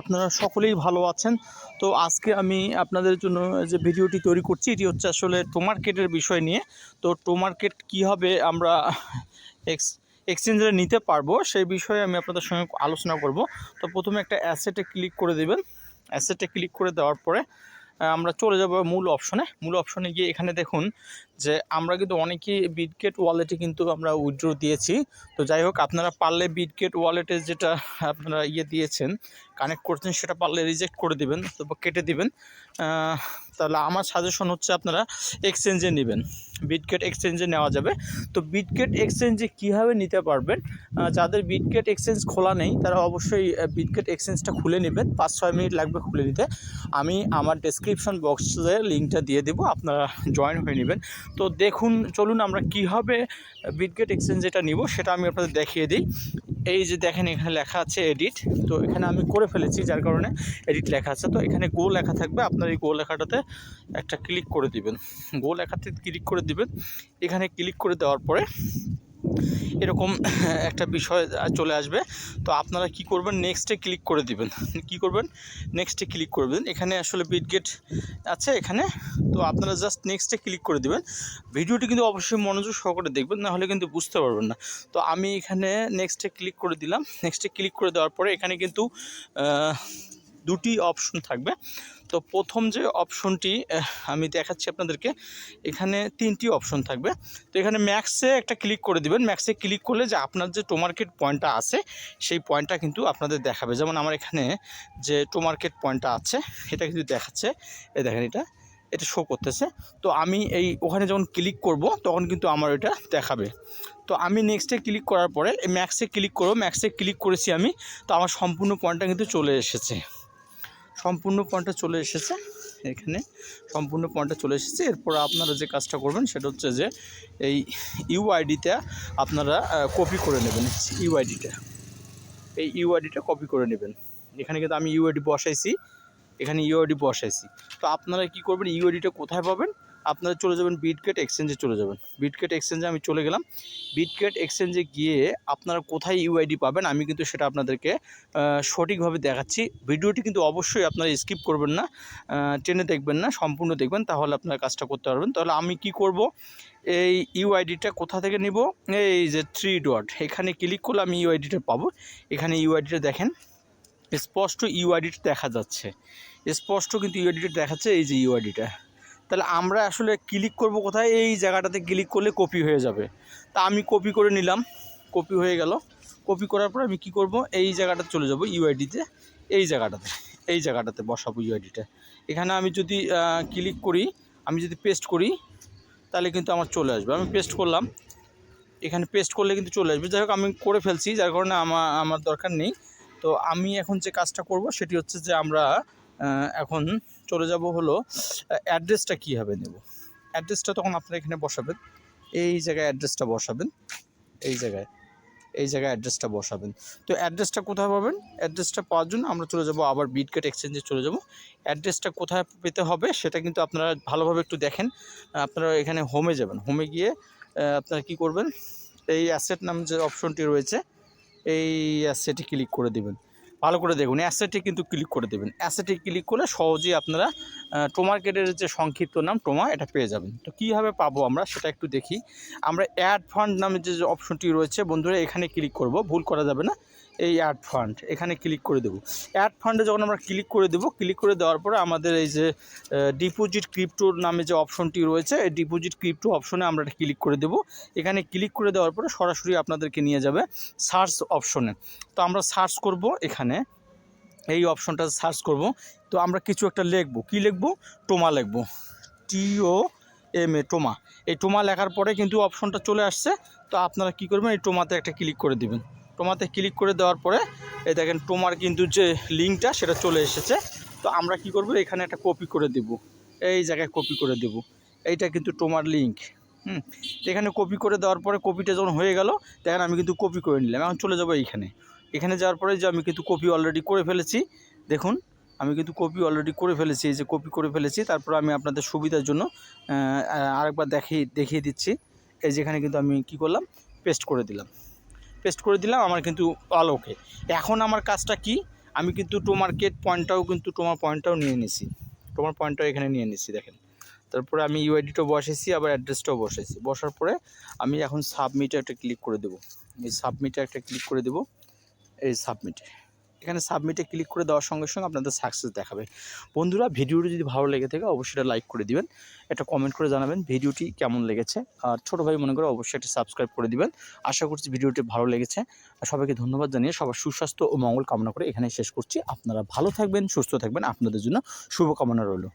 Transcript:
আপনারা সকলেই ভালো আছেন। তো আজকে আমি আপনাদের জন্য যে ভিডিওটি তৈরি করছি, এটি হচ্ছে আসলে টোমার্কেটের বিষয় নিয়ে। তো টোমার্কেট কীভাবে আমরা এক্স, এক্সচেঞ্জে নিতে পারব, সেই বিষয়ে আমি আপনাদের সঙ্গে আলোচনা করব। তো প্রথমে একটা অ্যাসেটে ক্লিক করে দেবেন। অ্যাসেটে ক্লিক করে দেওয়ার পরে আমরা চলে যাব মূল অপশনে। মূল অপশনে গিয়ে এখানে দেখুন যে আমরা কিন্তু অনেকেই বিটগেট ওয়ালেটে কিন্তু আমরা উইথড্র দিয়েছি। তো যাই হোক, আপনারা পারলে বিটগেট ওয়ালেটে যেটা আপনারা ইয়ে দিয়েছেন কানেক্ট করছেন, সেটা পারলে রিজেক্ট করে দিবেন, অথবা কেটে দিবেন। তাহলে আমার সাজেশন হচ্ছে আপনারা এক্সচেঞ্জে নেবেন। বিটগেট এক্সচেঞ্জে নেওয়া যাবে। তো বিটগেট এক্সচেঞ্জে কীভাবে নিতে পারবেন? যাদের বিটগেট এক্সচেঞ্জ খোলা নেই, তারা অবশ্যই বিটগেট এক্সচেঞ্জটা খুলে নেবেন। পাঁচ, ছয় মিনিট লাগবে খুলে নিতে। আমি আমার ডেসক্রিপশন বক্সে লিঙ্কটা দিয়ে দেবো, আপনারা জয়েন হয়ে নেবেন। তো দেখুন, চলুন আমরা কীভাবে বিটগেট এক্সচেঞ্জ যেটা নিব, সেটা আমি আপনাদের দেখিয়ে দিই। এই যে দেখেন এখানে লেখা আছে এডিট তো এখানে আমি করে ফেলেছি, যার কারণে এডিট লেখা আছে। তো এখানে গো লেখা থাকবে, আপনার এই গো লেখাটাতে একটা ক্লিক করে দিবেন। গো লেখাতে ক্লিক করে দিবেন। এখানে ক্লিক করে দেওয়ার পরে এরকম একটা বিষয় চলে আসবে। তো আপনারা কি করবেন? নেক্সটে ক্লিক করে দিবেন। কি করবেন? নেক্সটে ক্লিক করবেন এখানে আসলে বিটগেট আছে এখানে। তো আপনারা জাস্ট নেক্সটে ক্লিক করে দিবেন। ভিডিওটি কিন্তু অবশ্যই মনোযোগ সহকারে দেখবেন, না হলে কিন্তু বুঝতে পারবেন না। তো আমি এখানে নেক্সটে ক্লিক করে দিলাম। নেক্সটে ক্লিক করে দেওয়ার পরে এখানে কিন্তু দুটি অপশন থাকবে। তো প্রথম যে অপশনটি আমি দেখাচ্ছি আপনাদেরকে। এখানে তিনটি অপশন থাকবে। তো এখানে ম্যাক্সে একটা ক্লিক করে দিবেন। ম্যাক্সে ক্লিক করলে যে আপনার যে টোমার্কেট পয়েন্টটা আছে, সেই পয়েন্টটা কিন্তু আপনাদের দেখাবে। যেমন আমার এখানে যে টোমার্কেট পয়েন্টটা আছে, এটা কিন্তু দেখাচ্ছে। এই দেখেন এটা এটা শো করতেছে। তো আমি এই ওখানে যখন ক্লিক করব, তখন কিন্তু আমার এটা দেখাবে। তো আমি নেক্সটে ক্লিক করার পরে ম্যাক্সে ক্লিক করব। ম্যাক্সে ক্লিক করেছি আমি, তো আমার সম্পূর্ণ পয়েন্টটা কিন্তু চলে এসেছে। সম্পূর্ণ পয়েন্টে চলে এসেছে এখানে। সম্পূর্ণ পয়েন্টে চলে এসেছে। এরপর আপনারা যে কাজটা করবেন সেটা হচ্ছে যে এই ইউআইডিটা আপনারা কপি করে নেবেন। ইউআইডিটা এই ইউআইডিটা কপি করে নেবেন। এখানে কিন্তু আমি ইউআইডি বসাইছি। এখানে ইউআইডি বসাইছি। তো আপনারা কি করবেন? ইউআইডিটা কোথায় পাবেন? আপনারা চলে যাবেন বিটগেট এক্সচেঞ্জে চলে যাবেন। বিটগেট এক্সচেঞ্জে আমি চলে গেলাম। বিটগেট এক্সচেঞ্জে গিয়ে আপনারা কোথায় ইউআইডি পাবেন, আমি কিন্তু সেটা আপনাদেরকে সঠিকভাবে দেখাচ্ছি। ভিডিওটি কিন্তু অবশ্যই আপনারা স্কিপ করবেন না টেনে দেখবেন না, সম্পূর্ণ দেখবেন, তাহলে আপনারা কাজটা করতে পারবেন। তাহলে আমি কি করব? এই ইউআইডিটা কোথা থেকে নিব? এই যে থ্রি ডট এখানে ক্লিক করলে আমি ইউআইডিটা পাবো। এখানে ইউআইডিটা দেখেন, স্পষ্ট ইউআইডিটা দেখা যাচ্ছে। স্পষ্ট কিন্তু ইউআইডিটা দেখাচ্ছে, এই যে ইউআইডিটা তাহলে আমরা আসলে ক্লিক করব কোথায়? এই জায়গাটাতে ক্লিক করলে কপি হয়ে যাবে। তা আমি কপি করে নিলাম। কপি হয়ে গেল। কপি করার পর আমি কি করব? এই জায়গাটাতে চলে যাব ইউআইডিতে এই জায়গাটাতে। এই জায়গাটাতে বসাবো ইউআইডিটা এখানে আমি যদি ক্লিক করি, আমি যদি পেস্ট করি, তাহলে কিন্তু আমার চলে আসবে। আমি পেস্ট করলাম। এখানে পেস্ট করলে কিন্তু চলে আসবে। যাই হোক, আমি করে ফেলছি, যার কারণে আমার আমার দরকার নেই। তো আমি এখন যে কাজটা করব, সেটি হচ্ছে যে আমরা এখন চলে যাব হলো অ্যাড্রেসটা কীভাবে নেব? অ্যাড্রেসটা তখন আপনারা এখানে বসাবেন। এই জায়গায় অ্যাড্রেসটা বসাবেন। এই জায়গায় এই জায়গায় অ্যাড্রেসটা বসাবেন। তো অ্যাড্রেসটা কোথায় পাবেন? অ্যাড্রেসটা পাওয়ার জন্য আমরা চলে যাব আবার বিটগেট এক্সচেঞ্জে চলে যাব। অ্যাড্রেসটা কোথায় পেতে হবে সেটা কিন্তু আপনারা ভালোভাবে একটু দেখেন। আপনারা এখানে হোমে যাবেন। হোমে গিয়ে আপনারা কি করবেন? এই অ্যাসেট নাম যে অপশনটি রয়েছে, এই অ্যাসেটে ক্লিক করে দেবেন। ভালো করে দেখুন অ্যাসেটে কিন্তু ক্লিক করে দেবেন। অ্যাসেটে ক্লিক করলে সহজেই আপনারা টোমার্কেটের যে সংক্ষিপ্ত নাম টোমা এটা পেয়ে যাবেন। তো কীভাবে পাবো আমরা সেটা একটু দেখি। আমরা অ্যাড ফান্ড নামে যে যে অপশনটি রয়েছে, বন্ধুরা, এখানে ক্লিক করব, ভুল করা যাবে না। এই অ্যাড ফান্ড এখানে ক্লিক করে দেবো। অ্যাড ফান্ডে যখন আমরা ক্লিক করে দেবো ক্লিক করে দেওয়ার পরে আমাদের এই যে ডিপোজিট ক্রিপ্টোর নামে যে অপশনটি রয়েছে, এই ডিপোজিট ক্রিপ্টো অপশনে আমরা এটা ক্লিক করে দেবো। এখানে ক্লিক করে দেওয়ার পরে সরাসরি আপনাদেরকে নিয়ে যাবে সার্চ অপশনে তো আমরা সার্চ করব এখানে। এই অপশনটা সার্চ করব। তো আমরা কিছু একটা লিখব। কি লিখব? টোমা লিখব। টিও এম এ টোমা। এই টোমা লেখার পরে কিন্তু অপশনটা চলে আসছে। তো আপনারা কি করবেন? এই টোমাতে একটা ক্লিক করে দিবেন। টোমাতে ক্লিক করে দেওয়ার পরে, এই দেখেন টোমার কিন্তু যে লিঙ্কটা, সেটা চলে এসেছে। তো আমরা কি করব? এখানে একটা কপি করে দেব। এই জায়গায় কপি করে দেব। এইটা কিন্তু টোমার লিঙ্ক। হুম। এখানে কপি করে দেওয়ার পরে কপিটা যখন হয়ে গেল, দেখেন আমি কিন্তু কপি করে নিলাম। এখন চলে যাব এইখানে। এখানে যাওয়ার পরে যে আমি কিন্তু কপি অলরেডি করে ফেলেছি, দেখুন, আমি কিন্তু কপি অলরেডি করে ফেলেছি। এই যে কপি করে ফেলেছি, তারপর আমি আপনাদের সুবিধার জন্য আরেকবার দেখিয়ে দেখিয়ে দিচ্ছি। এই যেখানে কিন্তু আমি কি করলাম? পেস্ট করে দিলাম। পেস্ট করে দিলাম, আমার কিন্তু অল ওকে এখন আমার কাজটা কি? আমি কিন্তু টোমার্কেট পয়েন্টটাও কিন্তু টোমার পয়েন্টটাও নিয়ে নিছি। টোমার পয়েন্টটাও এখানে নিয়ে নিছি, দেখেন। তারপরে আমি ইউআইডিটাও বসেছি আবার অ্যাড্রেসটাও বসেছি বসার পরে আমি এখন সাবমিটে একটা ক্লিক করে দেবো। এই সাবমিটে একটা ক্লিক করে দেবো, এই সাবমিটে এখানে সাবমিটে ক্লিক করে দেওয়ার সঙ্গে সঙ্গে আপনাদের সাকসেস দেখাবে। বন্ধুরা, ভিডিওটি যদি ভালো লেগে থাকে, অবশ্যই এটা লাইক করে দিবেন। একটা কমেন্ট করে জানাবেন ভিডিওটি কেমন লেগেছে। আর ছোটো ভাই মনে করে অবশ্যই একটা সাবস্ক্রাইব করে দিবেন। আশা করছি ভিডিওটি ভালো লেগেছে। আর সবাইকে ধন্যবাদ জানিয়ে সবার সুস্বাস্থ্য ও মঙ্গল কামনা করে এখানে শেষ করছি। আপনারা ভালো থাকবেন, সুস্থ থাকবেন। আপনাদের জন্য শুভকামনা রইল।